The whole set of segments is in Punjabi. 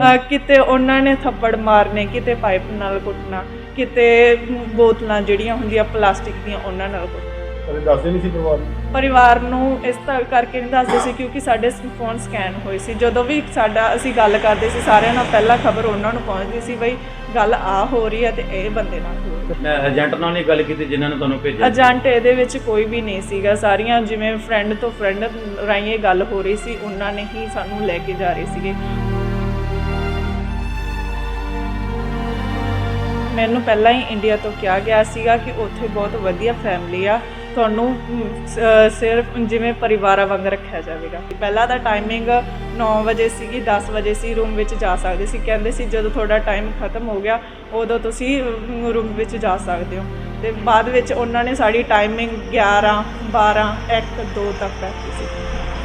ਅਹ ਕਿਤੇ ਉਹਨਾਂ ਨੇ ਥੱਪੜ ਮਾਰਨੇ ਕਿਤੇ ਪਾਈਪ ਨਾਲ ਕੁੱਟਣਾ ਕਿਤੇ ਬੋਤਲਾਂ ਜਿਹੜੀਆਂ ਹੁੰਦੀਆਂ ਪਲਾਸਟਿਕ ਦੀਆਂ ਉਹਨਾਂ ਨਾਲ ਕੁੱਟਣਾ। ਕਦੇ ਦੱਸਦੇ ਨਹੀਂ ਸੀ ਪਰਿਵਾਰ ਨੂੰ? ਪਰਿਵਾਰ ਨੂੰ ਇਸ ਤਰ੍ਹਾਂ ਕਰਕੇ ਨਹੀਂ ਦੱਸਦੇ ਸੀ ਕਿਉਂਕਿ ਸਾਡੇ ਫੋਨ ਸਕੈਨ ਹੋਏ ਸੀ। ਜਦੋਂ ਵੀ ਸਾਡਾ ਅਸੀਂ ਗੱਲ ਕਰਦੇ ਸੀ ਸਾਰਿਆਂ ਨਾਲ ਪਹਿਲਾਂ ਖਬਰ ਉਹਨਾਂ ਨੂੰ ਪਹੁੰਚਦੀ ਸੀ ਬਈ ਗੱਲ ਆ ਹੋ ਰਹੀ ਹੈ ਤੇ ਇਹ ਬੰਦੇ ਨਾਲ ਹੋ ਰਹੀ ਹੈ। ਏਜੰਟ ਨਾਲ ਨਹੀਂ ਗੱਲ ਕੀਤੀ ਜਿਨ੍ਹਾਂ ਨੇ ਤੁਹਾਨੂੰ ਭੇਜਿਆ। ਏਜੰਟ ਇਹਦੇ ਵਿੱਚ ਕੋਈ ਵੀ ਨਹੀਂ ਸੀਗਾ। ਸਾਰੀਆਂ ਜਿਵੇਂ ਫਰੈਂਡ ਤੋਂ ਫਰੈਂਡ ਰਾਹੀਂ ਇਹ ਗੱਲ ਹੋ ਰਹੀ ਸੀ ਉਹਨਾਂ ਨੇ ਹੀ ਸਾਨੂੰ ਲੈ ਕੇ ਜਾ ਰਹੇ ਸੀਗੇ। ਮੈਨੂੰ ਪਹਿਲਾਂ ਹੀ ਇੰਡੀਆ ਤੋਂ ਕਿਹਾ ਗਿਆ ਸੀਗਾ ਕਿ ਉੱਥੇ ਬਹੁਤ ਵਧੀਆ ਫੈਮਿਲੀ ਆ। ਤੁਹਾਨੂੰ ਸਿਰਫ ਜਿਵੇਂ ਪਰਿਵਾਰਾਂ ਵਾਂਗ ਰੱਖਿਆ ਜਾਵੇਗਾ। ਪਹਿਲਾਂ ਦਾ ਟਾਈਮਿੰਗ 9 ਵਜੇ ਸੀਗੀ 10 ਵਜੇ ਸੀ ਰੂਮ ਵਿੱਚ ਜਾ ਸਕਦੇ ਸੀ। ਕਹਿੰਦੇ ਸੀ ਜਦੋਂ ਤੁਹਾਡਾ ਟਾਈਮ ਖਤਮ ਹੋ ਗਿਆ, ਉਦੋਂ ਤੁਸੀਂ ਰੂਮ ਵਿੱਚ ਜਾ ਸਕਦੇ ਹੋ। ਤੇ ਬਾਅਦ ਵਿੱਚ ਉਹਨਾਂ ਨੇ ਸਾਡੀ ਟਾਈਮਿੰਗ 11 12 1 2 ਤੱਕ ਰੱਖੀ ਸੀ।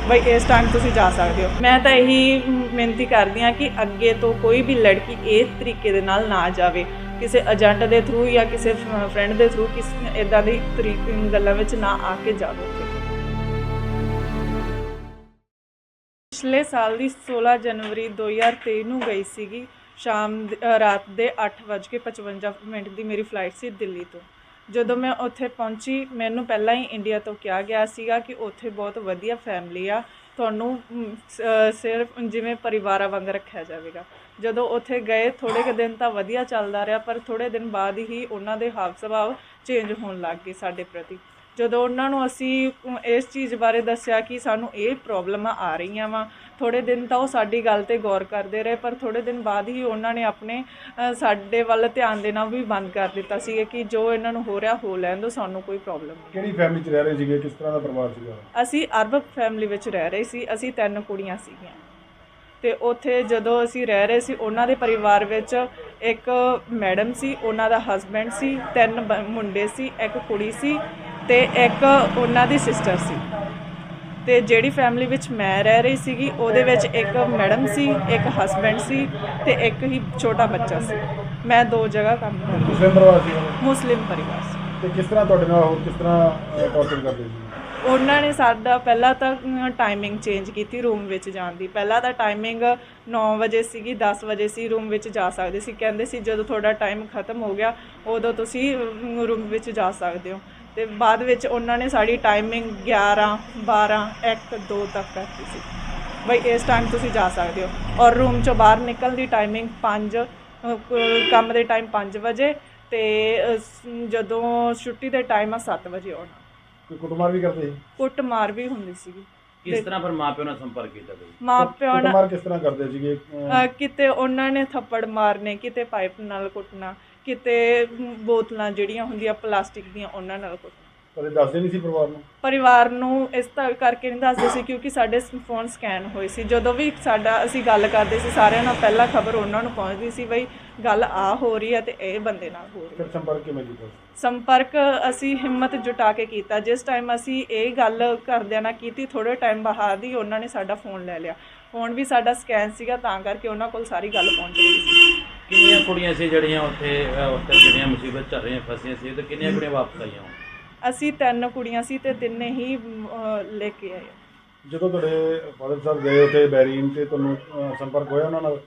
ਬਈ ਇਸ ਟਾਈਮ ਤੁਸੀਂ ਜਾ ਸਕਦੇ ਹੋ। ਮੈਂ ਤਾਂ ਇਹੀ ਬੇਨਤੀ ਕਰਦੀ ਹਾਂ ਕਿ ਅੱਗੇ ਤੋਂ ਕੋਈ ਵੀ ਲੜਕੀ ਇਸ ਤਰੀਕੇ ਦੇ ਨਾਲ ਨਾ ਜਾਵੇ। ਕਿਸੇ ਏਜੰਟ ਦੇ ਥਰੂ ਜਾਂ ਕਿਸੇ ਫਰੈਂਡ ਦੇ ਥਰੂ ਕਿਸ ਇਦਾਂ ਦੀ ਤਰੀਕ ਗੱਲਾਂ ਵਿੱਚ ਨਾ ਆ ਕੇ ਜਾਵੇ ਪਿਛਲੇ ਸਾਲ ਦੀ 16 ਜਨਵਰੀ 2023 ਨੂੰ ਗਈ ਸੀਗੀ ਸ਼ਾਮ ਦ- ਅ, ਰਾਤ ਦੇ 8:55 ਮਿੰਟ ਦੀ ਮੇਰੀ ਫਲਾਈਟ ਸੀ ਦਿੱਲੀ ਤੋਂ। ਜਦੋਂ ਮੈਂ ਉੱਥੇ ਪਹੁੰਚੀ ਮੈਨੂੰ ਪਹਿਲਾਂ ਹੀ ਇੰਡੀਆ ਤੋਂ ਕਿਹਾ ਗਿਆ ਸੀਗਾ ਕਿ ਉੱਥੇ ਬਹੁਤ ਵਧੀਆ ਫੈਮਿਲੀ ਆ ਤੁਹਾਨੂੰ ਸਿਰਫ ਜਿਵੇਂ ਪਰਿਵਾਰਾਂ ਵਾਂਗ ਰੱਖਿਆ ਜਾਵੇਗਾ। ਜਦੋਂ ਉੱਥੇ ਗਏ ਥੋੜੇ ਕੁ ਦਿਨ ਤਾਂ ਵਧੀਆ ਚੱਲਦਾ ਰਿਹਾ ਪਰ ਥੋੜੇ ਦਿਨ ਬਾਅਦ ਹੀ ਉਹਨਾਂ ਦੇ ਹਾਵ ਸੁਭਾਅ ਚੇਂਜ ਹੋਣ ਲੱਗ ਗਏ ਸਾਡੇ ਪ੍ਰਤੀ। ਜਦੋਂ ਉਹਨਾਂ ਨੂੰ ਅਸੀਂ ਇਸ ਚੀਜ਼ ਬਾਰੇ ਦੱਸਿਆ ਕਿ ਸਾਨੂੰ ਇਹ ਪ੍ਰੋਬਲਮਾਂ ਆ ਰਹੀਆਂ ਵਾ ਥੋੜੇ ਦਿਨ ਤਾਂ ਉਹ ਸਾਡੀ ਗੱਲ ਤੇ ਗੌਰ ਕਰਦੇ ਰਹੇ ਪਰ ਥੋੜੇ ਦਿਨ ਬਾਅਦ ਹੀ ਉਹਨਾਂ ਨੇ ਆਪਣੇ ਸਾਡੇ ਵੱਲ ਧਿਆਨ ਦੇਣਾ ਵੀ ਬੰਦ ਕਰ ਦਿੱਤਾ ਸੀ ਕਿ ਜੋ ਇਹਨਾਂ ਨੂੰ ਹੋ ਰਿਹਾ ਹੋ ਲੈਣ ਦਿਓ ਸਾਨੂੰ ਕੋਈ ਪ੍ਰੋਬਲਮ ਨਹੀਂ। ਕਿਹੜੀ ਫੈਮਿਲੀ 'ਚ ਰਹਿ ਰਹੇ ਸੀਗੇ? ਕਿਸ ਤਰ੍ਹਾਂ ਦਾ ਪਰਿਵਾਰ ਸੀਗਾ? ਅਸੀਂ ਅਰਬ ਫੈਮਿਲੀ ਵਿੱਚ ਰਹਿ ਰਹੇ ਸੀ ਅਸੀਂ ਤਿੰਨ ਕੁੜੀਆਂ ਸੀਗੀਆਂ। ਤੇ ਉੱਥੇ ਜਦੋਂ ਅਸੀਂ ਰਹਿ ਰਹੇ ਸੀ ਉਹਨਾਂ ਦੇ ਪਰਿਵਾਰ ਵਿੱਚ ਇੱਕ ਮੈਡਮ ਸੀ ਉਹਨਾਂ ਦਾ ਹਸਬੈਂਡ ਸੀ ਤਿੰਨ ਮੁੰਡੇ ਸੀ ਇੱਕ ਕੁੜੀ ਸੀ ਤੇ ਇੱਕ ਉਹਨਾਂ ਦੀ ਸਿਸਟਰ ਸੀ। ਤੇ ਜਿਹੜੀ ਫੈਮਿਲੀ ਵਿੱਚ ਮੈਂ ਰਹਿ ਰਹੀ ਸੀਗੀ ਉਹਦੇ ਵਿੱਚ ਇੱਕ ਮੈਡਮ ਸੀ ਇੱਕ ਹਸਬੈਂਡ ਸੀ ਤੇ ਇੱਕ ਹੀ ਛੋਟਾ ਬੱਚਾ ਸੀ। ਮੈਂ ਦੋ ਜਗ੍ਹਾ ਕੰਮ ਕਰਦੀ ਮੁਸਲਿਮ ਪਰਿਵਾਰ ਸੀਗਾ ਮੁਸਲਿਮ ਪਰਿਵਾਰ ਸੀ। ਤੇ ਕਿਸ ਤਰ੍ਹਾਂ ਤੁਹਾਡੇ ਨਾਲ ਹੋਰ ਕਿਸ ਤਰ੍ਹਾਂ ਟੌਰਚਰ ਕਰਦੇ ਸੀ? ਉਹਨਾਂ ਨੇ ਸਾਡਾ ਪਹਿਲਾਂ ਤਾਂ ਟਾਈਮਿੰਗ ਚੇਂਜ ਕੀਤੀ ਰੂਮ ਵਿੱਚ ਜਾਣ ਦੀ। ਪਹਿਲਾਂ ਤਾਂ ਟਾਈਮਿੰਗ 9 ਵਜੇ ਸੀਗੀ 10 ਵਜੇ ਸੀ ਰੂਮ ਵਿੱਚ ਜਾ ਸਕਦੇ ਸੀ। ਕਹਿੰਦੇ ਸੀ ਜਦੋਂ ਤੁਹਾਡਾ ਟਾਈਮ ਖਤਮ ਹੋ ਗਿਆ, ਉਦੋਂ ਤੁਸੀਂ ਰੂਮ ਵਿੱਚ ਜਾ ਸਕਦੇ ਹੋ। ਤੇ ਬਾਅਦ ਵਿੱਚ ਉਹਨਾਂ ਨੇ ਸਾਡੀ ਟਾਈਮਿੰਗ 11 12 1 2 ਤੱਕ ਕਰਤੀ ਸੀ। ਬਈ ਇਸ ਟਾਈਮ ਤੁਸੀਂ ਜਾ ਸਕਦੇ ਹੋ। ਔਰ ਰੂਮ ਚੋਂ ਬਾਹਰ ਨਿਕਲਣ ਦੀ ਟਾਈਮਿੰਗ 5 ਕੰਮ ਦੇ ਟਾਈਮ 5 ਵਜੇ ਤੇ ਜਦੋਂ ਛੁੱਟੀ ਦੇ ਟਾਈਮ ਆ 7 ਵਜੇ ਆਉਣਾ। ਕੋਈ ਕੁੱਟਮਾਰ ਵੀ ਕਰਦੇ ਸੀ ਕੁੱਟ ਮਾਰ ਵੀ ਹੁੰਦੀ ਸੀਗੀ। ਕਿਸ ਤਰ੍ਹਾਂ ਫਿਰ ਮਾਪਿਆਂ ਨਾਲ ਸੰਪਰਕ ਕੀਤਾ ਬਈ ਮਾਂ ਪਿਓ ਨਾਲ ਕੁੱਟਮਾਰ ਕਿਸ ਤਰ੍ਹਾਂ ਕਰਦੇ ਸੀਗੇ? ਅਹ, ਅਹ ਕਿਤੇ ਉਹਨਾਂ ਨੇ ਥੱਪੜ ਮਾਰਨੇ ਕਿਤੇ ਪਾਈਪ ਨਾਲ ਕੁੱਟਣਾ ਕਿਤੇ ਬੋਤਲਾਂ ਜਿਹੜੀਆਂ ਹੁੰਦੀਆਂ ਪਲਾਸਟਿਕ ਦੀਆਂ ਉਹਨਾਂ ਨਾਲ ਕੁੱਟਣਾ। ਕਦੇ ਦੱਸਦੇ ਨਹੀਂ ਸੀ ਪਰਿਵਾਰ ਨੂੰ? ਪਰਿਵਾਰ ਨੂੰ ਇਸ ਤਰ੍ਹਾਂ ਕਰਕੇ ਨਹੀਂ ਦੱਸਦੇ ਸੀ ਕਿਉਂਕਿ ਸਾਡੇ ਫੋਨ ਸਕੈਨ ਹੋਏ ਸੀ। ਜਦੋਂ ਵੀ ਸਾਡਾ ਅਸੀਂ ਗੱਲ ਕਰਦੇ ਸੀ ਸਾਰਿਆਂ ਨਾਲ ਪਹਿਲਾਂ ਖਬਰ ਉਹਨਾਂ ਨੂੰ ਪਹੁੰਚਦੀ ਸੀ ਬਈ ਗੱਲ ਆ ਹੋ ਰਹੀ ਹੈ ਤੇ ਇਹ ਬੰਦੇ ਨਾਲ ਹੋ ਰਹੀ ਹੈ। ਫਿਰ ਸੰਪਰਕ ਕਿਵੇਂ ਕੀਤਾ ਸੰਪਰਕ ਅਸੀਂ ਹਿੰਮਤ ਜੁਟਾ ਕੇ ਕੀਤਾ। ਜਿਸ ਟਾਈਮ ਅਸੀਂ ਇਹ ਗੱਲ ਕਰਦਿਆਂ ਨਾਲ ਕੀਤੀ ਥੋੜੇ ਟਾਈਮ ਬਾਅਦ ਹੀ ਉਹਨਾਂ ਨੇ ਸਾਡਾ ਫੋਨ ਲੈ ਲਿਆ। ਫੋਨ ਵੀ ਸਾਡਾ ਸਕੈਨ ਸੀਗਾ ਤਾਂ ਕਰਕੇ ਉਹਨਾਂ ਕੋਲ ਸਾਰੀ ਗੱਲ ਪਹੁੰਚ ਗਈ ਸੀ। ਕਿੰਨੀਆਂ ਕੁੜੀਆਂ ਸੀ ਜਿਹੜੀਆਂ ਉੱਥੇ ਅਹ, ਉਸ ਜਿਹੜੀਆਂ ਮੁਸੀਬਤ ਚੱਲ ਰਹੀਆਂ ਫਸੀਆਂ ਸੀ ਤੇ ਕਿੰਨੀਆਂ ਕੁੜੀਆਂ ਵਾਪਸ ਆਈਆਂ ਹੋਣ? ਅਸੀਂ ਤਿੰਨ ਕੁੜੀਆਂ ਸੀ ਤੇ ਤਿੰਨੇ ਹੀ ਅਹ, ਲੈ ਕੇ ਆਏ। ਜਦੋਂ ਤੁਹਾਡੇ ਫਾਦਰ ਸਾਹਿਬ ਗਏ ਉੱਥੇ ਬੈਰੀਨ ਤੇ ਤੁਹਾਨੂੰ ਅਹ, ਸੰਪਰਕ ਹੋਇਆ ਉਹਨਾਂ ਨਾਲ?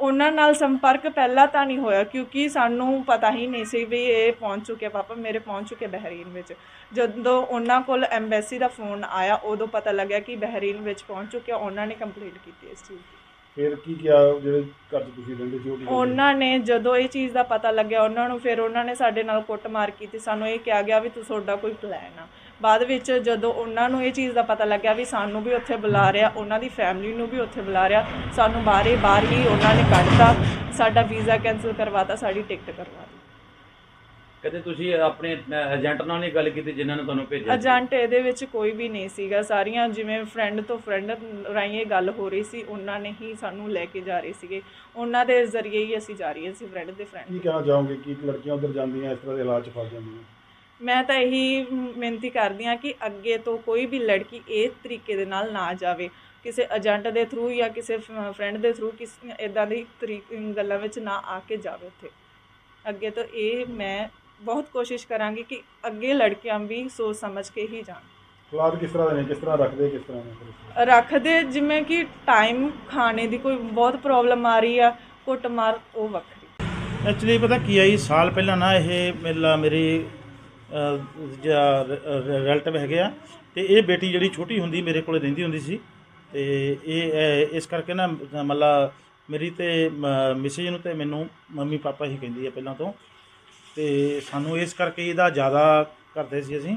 ਉਹਨਾਂ ਨਾਲ ਸੰਪਰਕ ਪਹਿਲਾਂ ਤਾਂ ਨਹੀਂ ਹੋਇਆ ਕਿਉਂਕਿ ਸਾਨੂੰ ਪਤਾ ਹੀ ਨਹੀਂ ਸੀ ਵੀ ਇਹ ਪਹੁੰਚ ਚੁੱਕੇ ਪਾਪਾ ਮੇਰੇ ਪਹੁੰਚ ਚੁੱਕੇ ਬਹਿਰੀਨ ਵਿੱਚ। ਜਦੋਂ ਉਹਨਾਂ ਕੋਲ ਐਮਬੈਸੀ ਦਾ ਫੋਨ ਆਇਆ ਉਦੋਂ ਪਤਾ ਲੱਗਿਆ ਕਿ ਬਹਿਰੀਨ ਵਿੱਚ ਪਹੁੰਚ ਚੁੱਕੇ ਉਹਨਾਂ ਨੇ ਕੰਪਲੀਟ ਕੀਤੀ ਇਸ ਚੀਜ਼ ਦੀ। ਫਿਰ ਕੀ ਕਿਹਾ, ਜਿਹੜੇ ਘਰ 'ਚ ਤੁਸੀਂ ਰਹਿੰਦੇ ਸੀ ਉਹ ਕੀ ਕਰਦੇ? ਉਹਨਾਂ ਨੇ ਜਦੋਂ ਇਹ ਚੀਜ਼ ਦਾ ਪਤਾ ਲੱਗਿਆ, ਉਹਨਾਂ ਨੂੰ ਫਿਰ ਉਹਨਾਂ ਨੇ ਸਾਡੇ ਨਾਲ ਕੁੱਟਮਾਰ ਕੀਤੀ। ਸਾਨੂੰ ਇਹ ਕਿਹਾ ਗਿਆ ਵੀ ਤੂੰ ਤੁਹਾਡਾ ਕੋਈ ਪਲਾਨ ਆ। ਬਾਅਦ ਵਿੱਚ ਜਦੋਂ ਉਹਨਾਂ ਨੂੰ ਇਹ ਚੀਜ਼ ਦਾ ਪਤਾ ਲੱਗਿਆ ਵੀ ਸਾਨੂੰ ਵੀ ਉੱਥੇ ਬੁਲਾ ਰਿਹਾ, ਉਹਨਾਂ ਦੀ ਫੈਮਿਲੀ ਨੂੰ ਵੀ ਉੱਥੇ ਬੁਲਾ ਰਿਹਾ, ਸਾਨੂੰ ਬਾਹਰੇ ਬਾਹਰ ਹੀ ਉਹਨਾਂ ਨੇ ਕੱਢਤਾ, ਸਾਡਾ ਵੀਜ਼ਾ ਕੈਨਸਲ ਕਰਵਾਤਾ, ਸਾਡੀ ਟਿਕਟ ਕਰਵਾਤੀ। ਕਦੇ ਤੁਸੀਂ ਆਪਣੇ ਏਜੰਟ ਨਾਲ ਨਹੀਂ ਗੱਲ ਕੀਤੀ ਜਿਨ੍ਹਾਂ ਨੇ ਤੁਹਾਨੂੰ ਭੇਜਿਆ? ਏਜੰਟ ਇਹਦੇ ਵਿੱਚ ਕੋਈ ਵੀ ਨਹੀਂ ਸੀਗਾ। ਸਾਰੀਆਂ ਜਿਵੇਂ ਫਰੈਂਡ ਤੋਂ ਫਰੈਂਡ ਰਾਹੀਂ ਇਹ ਗੱਲ ਹੋ ਰਹੀ ਸੀ ਉਹਨਾਂ ਨੇ ਹੀ ਸਾਨੂੰ ਲੈ ਕੇ ਜਾ ਰਹੇ ਸੀਗੇ। ਉਹਨਾਂ ਦੇ ਜ਼ਰੀਏ ਹੀ ਅਸੀਂ ਜਾ ਰਹੀਆਂ ਸੀ ਫਰੈਂਡ ਦੇ ਫਰੈਂਡ ਕੀ ਕਹਿਣਾ ਚਾਹੋਗੇ? ਕਿ ਲੜਕੀਆਂ ਉਧਰ ਜਾਂਦੀਆਂ ਇਸ ਤਰ੍ਹਾਂ ਦੇ ਹਾਲਾਤ 'ਚ ਫਸ ਜਾਂਦੀਆਂ? ਮੈਂ ਤਾਂ ਇਹੀ ਬੇਨਤੀ ਕਰਦੀ ਹਾਂ ਕਿ ਅੱਗੇ ਤੋਂ ਕੋਈ ਵੀ ਲੜਕੀ ਇਸ ਤਰੀਕੇ ਦੇ ਨਾਲ ਨਾ ਜਾਵੇ। ਕਿਸੇ ਏਜੰਟ ਦੇ ਥਰੂ ਜਾਂ ਕਿਸੇ ਫਰੈਂਡ ਦੇ ਥਰੂ ਕਿਸ ਇਦਾਂ ਦੀ ਤਰੀਕ ਗੱਲਾਂ ਵਿੱਚ ਨਾ ਆ ਕੇ ਜਾਵੇ ਉੱਥੇ। ਅੱਗੇ ਤੋਂ ਇਹ ਮੈਂ ਬਹੁਤ ਕੋਸ਼ਿਸ਼ ਕਰਾਂਗੀ ਕਿ ਅੱਗੇ ਲੜਕੀਆਂ ਵੀ ਸੋਚ ਸਮਝ ਕੇ ਹੀ ਜਾਣ। ਹਾਲਾਤ ਕਿਸ ਤਰ੍ਹਾਂ ਦੇ ਨੇ ਕਿਸ ਤਰ੍ਹਾਂ ਰੱਖਦੇ ਕਿਸ ਤਰ੍ਹਾਂ ਨੇ ਰੱਖਦੇ? ਜਿਵੇਂ ਕਿ ਟਾਈਮ ਖਾਣੇ ਦੀ ਕੋਈ ਬਹੁਤ ਪ੍ਰੋਬਲਮ ਆ ਰਹੀ ਆ ਕੁੱਟਮਾਰ ਉਹ ਵੱਖਰੀ। ਐਕਚੁਅਲੀ ਪਤਾ ਕੀ ਆ ਜੀ ਸਾਲ ਪਹਿਲਾਂ ਨਾ ਇਹ ਮੇਲਾ ਮੇਰੀ ਰਿਲੇਟਿਵ ਹੈਗੇ ਆ ਤੇ ਇਹ ਬੇਟੀ ਜਿਹੜੀ ਛੋਟੀ ਹੁੰਦੀ ਮੇਰੇ ਕੋਲੇ ਰਹਿੰਦੀ ਹੁੰਦੀ ਸੀ ਤੇ ਇਹ ਇਸ ਕਰਕੇ ਨਾ ਮਤਲਬ ਮੇਰੀ ਤੇ ਮਿਸਿਜ ਨੂੰ ਤੇ ਮੈਨੂੰ ਮੰਮੀ ਪਾਪਾ ਹੀ ਕਹਿੰਦੀ ਆ ਪਹਿਲਾਂ ਤੋਂ ਤੇ ਸਾਨੂੰ ਇਸ ਕਰਕੇ ਇਹਦਾ ਜ਼ਿਆਦਾ ਕਰਦੇ ਸੀ ਅਸੀਂ।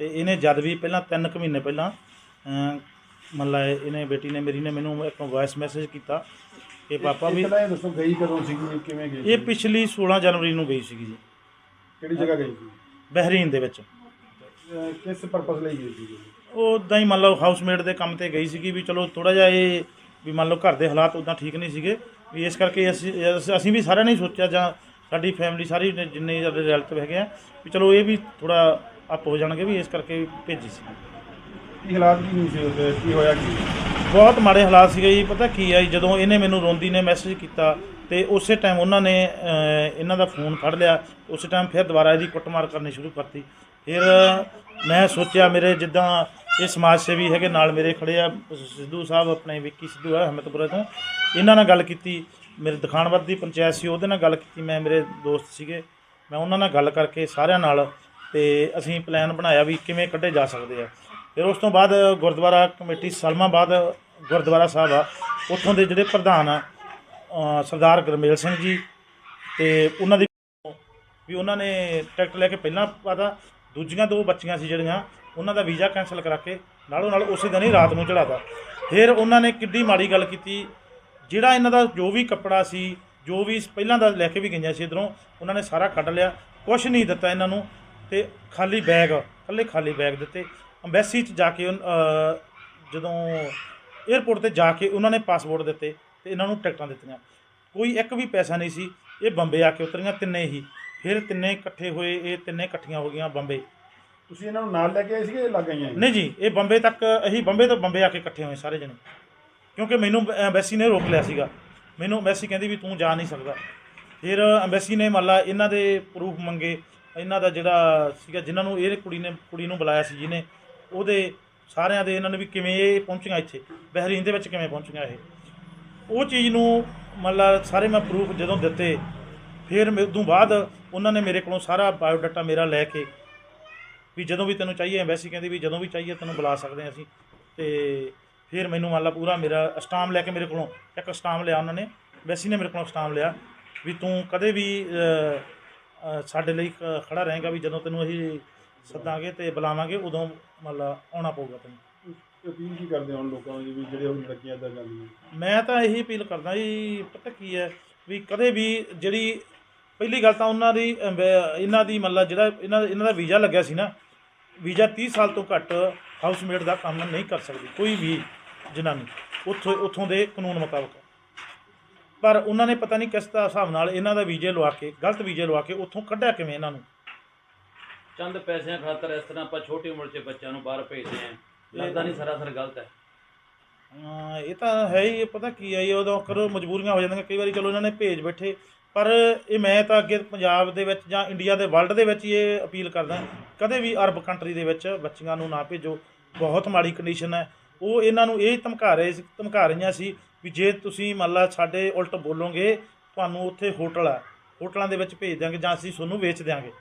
ਤੇ ਇਹਨੇ ਜਦ ਵੀ ਪਹਿਲਾਂ 3 ਕੁ ਮਹੀਨੇ ਪਹਿਲਾਂ ਅ, ਮਤਲਬ ਇਹਨੇ ਬੇਟੀ ਨੇ ਮੇਰੀ ਨੇ ਮੈਨੂੰ ਇੱਕ ਵੌਇਸ ਮੈਸੇਜ ਕੀਤਾ ਕਿ ਪਾਪਾ ਵੀ ਪਹਿਲਾਂ ਇਹ ਦੱਸੋ ਗਈ ਕਦੋਂ ਸੀਗੀ ਕਿਵੇਂ ਗਈ ਇਹ ਪਿਛਲੀ 16 ਜਨਵਰੀ ਨੂੰ ਗਈ ਸੀਗੀ ਜੀ। ਕਿਹੜੀ ਜਗ੍ਹਾ ਗਈ ਸੀ ਬਹਿਰੀਨ ਦੇ ਵਿੱਚ। ਕਿਸ ਪਰਪਸ ਲਈ ਗਈ ਸੀ ਉਹ ਉਦਾਂ ਹੀ ਮੰਨ ਲਓ ਹਾਊਸਮੇਟ ਦੇ ਕੰਮ ਤੇ ਗਈ ਸੀਗੀ ਵੀ ਚਲੋ ਥੋੜਾ ਜਿਹਾ ਇਹ ਵੀ ਮੰਨ ਲਓ ਘਰ ਦੇ ਹਾਲਾਤ ਉਦਾਂ ਠੀਕ ਨਹੀਂ ਸੀਗੇ। ਵੀ ਇਸ ਕਰਕੇ ਅਸੀਂ ਅਸ- ਵੀ ਸਾਰਿਆਂ ਨੇ ਸੋਚਿਆ ਜਾਂ ਸਾਡੀ ਫੈਮਿਲੀ ਸਾਰੀ ਨੇ ਜਿੰਨੇ ਸਾਡੇ ਰਿਲੇਟਿਵ ਹੈਗੇ ਆ ਵੀ ਚਲੋ ਇਹ ਵੀ ਥੋੜਾ ਅਪ ਹੋ ਜਾਣਗੇ ਵੀ ਇਸ ਕਰਕੇ ਭੇਜੀ ਸੀ। ਕੀ ਹਾਲਾਤ ਕੀ ਨਹੀਂ ਸੀ ਉਹਦੇ ਕੀ ਹੋਇਆ ਕੀ? ਬਹੁਤ ਮਾੜੇ ਹਾਲਾਤ ਸੀਗੇ ਜੀ ਪਤਾ ਕੀ ਆ ਜੀ ਜਦੋਂ ਇਹਨੇ ਮੈਨੂੰ ਰੋਂਦੀ ਨੇ ਮੈਸੇਜ ਕੀਤਾ ਤੇ ਉਸੇ ਟਾਈਮ ਉਹਨਾਂ ਨੇ ਅਹ, ਇਹਨਾਂ ਦਾ ਫੋਨ ਫੜ ਲਿਆ ਉਸੇ ਟਾਈਮ ਫਿਰ ਦੁਬਾਰਾ ਇਹਦੀ ਕੁੱਟਮਾਰ ਕਰਨੀ ਸ਼ੁਰੂ ਕਰਤੀ। ਫਿਰ ਮੈਂ ਸੋਚਿਆ ਮੇਰੇ ਜਿੱਦਾਂ ਇਹ ਸਮਾਜ ਸੇਵੀ ਹੈਗੇ ਨਾਲ ਮੇਰੇ ਖੜੇ ਆ ਸਿੱਧੂ ਸਾਹਿਬ ਆਪਣੇ ਵਿੱਕੀ ਸਿੱਧੂ ਆ ਅਹਿਮਦਪੁਰੇ ਤੋਂ ਇਹਨਾਂ ਨਾਲ ਗੱਲ ਕੀਤੀ। ਮੇਰੇ ਦਿਖਾਣਵਦ ਦੀ ਪੰਚਾਇਤ ਸੀ, ਉਹਦੇ ਨਾਲ ਗੱਲ ਕੀਤੀ, ਮੈਂ ਮੇਰੇ ਦੋਸਤ ਸੀਗੇ, ਮੈਂ ਉਹਨਾਂ ਨਾਲ ਗੱਲ ਕਰਕੇ ਸਾਰਿਆਂ ਨਾਲ ਤੇ ਅਸੀਂ ਪਲਾਨ ਬਣਾਇਆ ਵੀ ਕਿਵੇਂ ਕੱਢੇ ਜਾ ਸਕਦੇ ਆ। ਫਿਰ ਉਸ ਤੋਂ ਬਾਅਦ ਗੁਰਦੁਆਰਾ ਕਮੇਟੀ ਸਲਮਾਬਾਦ, ਗੁਰਦੁਆਰਾ ਸਾਹਿਬ ਆ, ਉੱਥੋਂ ਦੇ ਜਿਹੜੇ ਪ੍ਰਧਾਨ ਆ ਸਰਦਾਰ ਗਰਮੇਲ ਸਿੰਘ ਜੀ ਤੇ ਉਹਨਾਂ ਦੀ ਵੀ ਉਹਨਾਂ ਨੇ ਟਿਕਟ ਲੈ ਕੇ ਪਹਿਲਾਂ ਪਤਾ, ਦੂਜੀਆਂ ਦੋ ਬੱਚੀਆਂ ਸੀ ਜਿਹੜੀਆਂ, ਉਹਨਾਂ ਦਾ ਵੀਜ਼ਾ ਕੈਨਸਲ ਕਰਾ ਕੇ ਨਾਲੋਂ ਨਾਲ ਉਸੇ ਦਿਨ ਹੀ ਰਾਤ ਨੂੰ ਚੜਾਤਾ ਫਿਰ ਉਹਨਾਂ ਨੇ ਕਿੱਡੀ ਮਾੜੀ ਗੱਲ ਕੀਤੀ ਜਿਹੜਾ ਇਹਨਾਂ ਦਾ ਜੋ ਵੀ ਕੱਪੜਾ ਸੀ ਜੋ ਵੀ ਪਹਿਲਾਂ ਦਾ ਲੈ ਕੇ ਵੀ ਗਈਆਂ ਸੀ ਇਧਰੋਂ ਉਹਨਾਂ ਨੇ ਸਾਰਾ ਕੱਢ ਲਿਆ। ਕੁਝ ਨਹੀਂ ਦਿੱਤਾ ਇਹਨਾਂ ਨੂੰ ਤੇ ਖਾਲੀ ਬੈਗ ਇਕੱਲੇ ਖਾਲੀ ਬੈਗ ਦਿੱਤੇ। ਅੰਬੈਸੀ 'ਚ ਜਾ ਕੇ ਜਦੋਂ 에ਅਰਪੋਰਟ ਤੇ ਜਾ ਕੇ ਉਹਨਾਂ ਨੇ ਪਾਸਪੋਰਟ ਦਿੱਤੇ ਤੇ ਇਹਨਾਂ ਨੂੰ ਟਿਕਟਾਂ ਦਿੱਤੀਆਂ। ਕੋਈ ਇੱਕ ਵੀ ਪੈਸਾ ਨਹੀਂ ਸੀ। ਇਹ ਬੰਬੇ ਆ ਕੇ ਉਤਰੀਆਂ ਤਿੰਨੇ ਹੀ। ਫਿਰ ਤਿੰਨੇ ਇਕੱਠੇ ਹੋਏ ਇਹ ਤਿੰਨੇ ਇਕੱਠੀਆਂ ਹੋ ਗਈਆਂ ਬੰਬੇ। ਤੁਸੀਂ ਇਹਨਾਂ ਨੂੰ ਨਾਲ ਲੈ ਕੇ ਆਏ ਸੀਗੇ ਲੱਗ ਗਈਆਂ ਨਹੀਂ ਜੀ ਇਹ ਬੰਬੇ ਤੱਕ ਅਸੀਂ ਬੰਬੇ ਤੋਂ ਬੰਬੇ ਆ ਕੇ ਇਕੱਠੇ ਹੋਏ ਸਾਰੇ ਜਣੇ। ਕਿਉਂਕਿ ਮੈਨੂੰ ਐਮਬੈਸੀ ਨੇ ਰੋਕ ਲਿਆ ਸੀਗਾ। ਮੈਨੂੰ ਐਮਬੈਸੀ ਕਹਿੰਦੀ ਵੀ ਤੂੰ ਜਾ ਨਹੀਂ ਸਕਦਾ। ਫਿਰ ਐਮਬੈਸੀ ਨੇ ਮੰਨ ਲਾ ਇਹਨਾਂ ਦੇ ਪ੍ਰੂਫ ਮੰਗੇ, ਇਹਨਾਂ ਦਾ ਜਿਹੜਾ ਸੀਗਾ, ਜਿਨ੍ਹਾਂ ਨੂੰ ਇਹ ਕੁੜੀ ਨੇ, ਕੁੜੀ ਨੂੰ ਬੁਲਾਇਆ ਸੀ ਜਿਹਨੇ, ਉਹਦੇ ਸਾਰਿਆਂ ਦੇ ਇਹਨਾਂ ਨੇ ਵੀ ਕਿਵੇਂ ਇਹ ਪਹੁੰਚੀਆਂ ਇੱਥੇ? ਬਹਿਰੀਨ ਦੇ ਵਿੱਚ ਕਿਵੇਂ ਪਹੁੰਚੀਆਂ ਇਹ? ਉਹ ਚੀਜ਼ ਨੂੰ ਮੰਨ ਲਾ ਸਾਰੇ ਮੈਂ ਪ੍ਰੂਫ ਜਦੋਂ ਦਿੱਤੇ, ਫਿਰ ਮੇਰੇ ਤੋਂ ਬਾਅਦ ਉਹਨਾਂ ਨੇ ਮੇਰੇ ਕੋਲੋਂ ਸਾਰਾ ਬਾਇਓਡਾਟਾ ਮੇਰਾ ਲੈ ਕੇ ਵੀ ਜਦੋਂ ਵੀ ਤੈਨੂੰ ਚਾਹੀਏ ਐਮਬੈਸੀ ਕਹਿੰਦੀ ਵੀ ਜਦੋਂ ਵੀ ਚਾਹੀਏ ਤੈਨੂੰ ਬੁਲਾ ਸਕਦੇ ਹਾਂ ਅਸੀਂ। ਤੇ ਫਿਰ ਮੈਨੂੰ ਮੰਨ ਲਾ ਪੂਰਾ ਮੇਰਾ ਸਟਾਮ ਲੈ ਕੇ ਮੇਰੇ ਕੋਲੋਂ ਇੱਕ ਸਟਾਮ ਲਿਆ ਉਹਨਾਂ ਨੇ ਐਮਬੈਸੀ ਨੇ ਮੇਰੇ ਕੋਲੋਂ ਸਟਾਮ ਲਿਆ ਵੀ ਤੂੰ ਕਦੇ ਵੀ ਸਾਡੇ ਲਈ ਖੜਾ ਰਹੇਗਾ ਵੀ ਜਦੋਂ ਤੈਨੂੰ ਅਸੀਂ ਸੱਦਾਂਗੇ ਤੇ ਬੁਲਾਵਾਂਗੇ ਉਦੋਂ ਮੰਨ ਲਾ ਆਉਣਾ ਪਊਗਾ ਤੈਨੂੰ। ਅਪੀਲ ਕੀ ਕਰਦੇ ਹੋ ਲੋਕਾਂ ਨੂੰ ਵੀ ਜਿਹੜੇ ਹੁਣ ਲੜਕੀਆਂ ਇੱਦਾਂ ਜਾਂਦੀਆਂ ਮੈਂ ਤਾਂ ਇਹੀ ਅਪੀਲ ਕਰਦਾ ਜੀ ਪਤਾ ਕੀ ਹੈ ਵੀ ਕਦੇ ਵੀ ਜਿਹੜੀ ਪਹਿਲੀ ਗੱਲ ਤਾਂ ਉਹਨਾਂ ਦੀ ਇਹਨਾਂ ਦੀ ਮਤਲਬ ਜਿਹੜਾ ਇਹਨਾਂ ਇਹਨਾਂ ਦਾ ਵੀਜ਼ਾ ਲੱਗਿਆ ਸੀ ਨਾ ਵੀਜ਼ਾ 30 ਸਾਲ ਤੋਂ ਘੱਟ ਹਾਊਸਮੇਟ ਦਾ ਕੰਮ ਨਹੀਂ ਕਰ ਸਕਦੀ ਕੋਈ ਵੀ। ਜਨਾਨੀ ਉੱਥੋਂ ਉੱਥੋਂ ਦੇ ਕਾਨੂੰਨ ਮੁਤਾਬਕ। ਪਰ ਉਹਨਾਂ ਨੇ ਪਤਾ ਨਹੀਂ ਕਿਸ ਦਾ ਹਿਸਾਬ ਨਾਲ ਇਹਨਾਂ ਦਾ ਵੀਜ਼ੇ ਲਵਾ ਕੇ ਗਲਤ ਵੀਜ਼ੇ ਲਵਾ ਕੇ ਉੱਥੋਂ ਕੱਢਿਆ ਕਿਵੇਂ ਇਹਨਾਂ ਨੂੰ। ਚੰਦ ਪੈਸਿਆਂ ਖਾਤਰ ਇਸ ਤਰ੍ਹਾਂ ਆਪਾਂ ਛੋਟੀ ਉਮਰ 'ਚ ਬੱਚਿਆਂ ਨੂੰ ਬਾਹਰ ਭੇਜਦੇ ਆਂ ਲੱਗਦਾ ਨਹੀਂ ਸਰਾਸਰ ਗਲਤ ਹੈ। ਹਾਂ, ਇਹ ਤਾਂ ਹੈ ਹੀ ਇਹ ਪਤਾ ਕੀ ਹੈ ਜੀ ਉਦੋਂ ਕਰੋ ਮਜਬੂਰੀਆਂ ਹੋ ਜਾਂਦੀਆਂ ਕਈ ਵਾਰੀ ਚਲੋ ਇਹਨਾਂ ਨੇ ਭੇਜ ਬੈਠੇ। ਪਰ ਇਹ ਮੈਂ ਤਾਂ ਅੱਗੇ ਪੰਜਾਬ ਦੇ ਵਿੱਚ ਜਾਂ ਇੰਡੀਆ ਦੇ ਵਰਲਡ ਦੇ ਵਿੱਚ ਹੀ ਇਹ ਅਪੀਲ ਕਰਦਾ ਕਦੇ ਵੀ ਅਰਬ ਕੰਟਰੀ ਦੇ ਵਿੱਚ ਬੱਚੀਆਂ ਨੂੰ ਨਾ ਭੇਜੋ। ਬਹੁਤ ਮਾੜੀ ਕੰਡੀਸ਼ਨ ਹੈ। ਉਹ ਇਹਨਾਂ ਨੂੰ ਇਹ ਧਮਕਾ ਰਹੇ ਸੀ, ਧਮਕਾ ਰਹੀਆਂ ਸੀ ਵੀ ਜੇ ਤੁਸੀਂ ਮੰਨ ਲਾ ਸਾਡੇ ਉਲਟ ਬੋਲੋਗੇ, ਤੁਹਾਨੂੰ ਉੱਥੇ ਹੋਟਲ ਹੈ ਹੋਟਲਾਂ ਦੇ ਵਿੱਚ ਭੇਜ ਦਿਆਂਗੇ ਜਾਂ ਅਸੀਂ ਤੁਹਾਨੂੰ ਵੇਚ ਦਿਆਂਗੇ।